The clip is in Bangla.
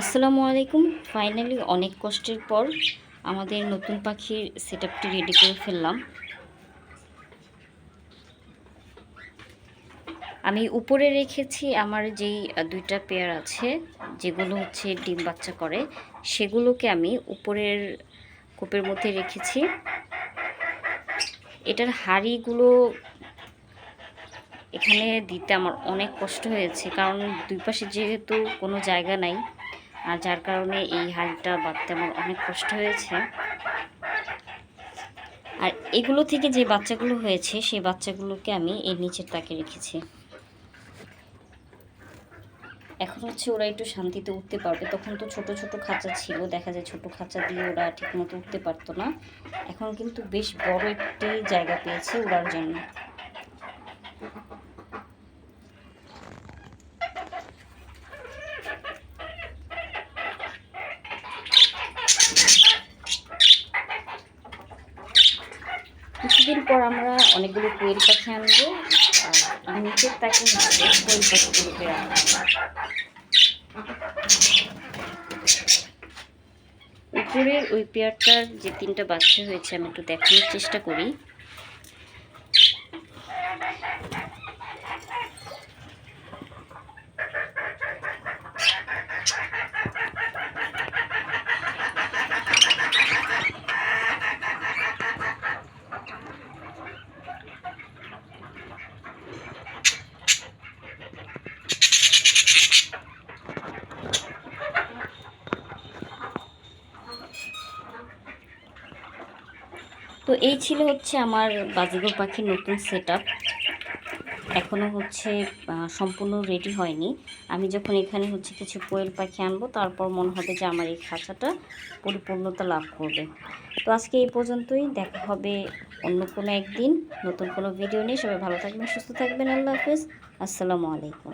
আসসালামু আলাইকুম। ফাইনালি অনেক কষ্টের পর আমাদের নতুন পাখির সেট আপটি রেডি করে ফেললাম। আমি উপরে রেখেছি আমার যেই দুইটা পেয়ার আছে, যেগুলো হচ্ছে ডিম বাচ্চা করে, সেগুলোকে আমি উপরের কোপের মধ্যে রেখেছি। এটার হাড়িগুলো এখানে দিতে আমার অনেক কষ্ট হয়েছে, কারণ দুই পাশে যেহেতু কোনো জায়গা নাই আর যার কারণে এই হাঁড়িটা বাঁধতে আমার অনেক কষ্ট হয়েছে। আর এগুলো থেকে যে বাচ্চাগুলো হয়েছে, সেই বাচ্চাগুলোকে আমি এর নিচের তাকে রেখেছি। এখন হচ্ছে ওরা একটু শান্তিতে উঠতে পারবে। তখন তো ছোট ছোট খাঁচা ছিল, দেখা যায় ছোট খাঁচা দিয়ে ওরা ঠিকমতো উঠতে পারতো না। এখন কিন্তু বেশ বড় একটি জায়গা পেয়েছে ওড়ার জন্য। কিছুদিন পর আমরা অনেকগুলো কোয়েল পাখি আনব নিচের তাকে কোয়েল পাখিগুলোকে উপরের ওই পেয়ারটার যে তিনটা বাচ্চা হয়েছে, আমি একটু দেখানোর চেষ্টা করি। তো এই ছিল হচ্ছে আমার বাজিগর পাখির নতুন সেট আপ এখনও হচ্ছে সম্পূর্ণ রেডি হয়নি। আমি যখন এখানে হচ্ছে কিছু কোয়েল পাখি আনব, তারপর মনে হবে যে আমার এই খাঁচাটা পরিপূর্ণতা লাভ করবে। তো আজকে এই পর্যন্তই, দেখা হবে অন্য কোনো একদিন। নতুন কোনো ভিডিও নিয়ে। সবাই ভালো থাকবেন, সুস্থ থাকবেন। আল্লাহ হাফেজ। আসসালামু আলাইকুম।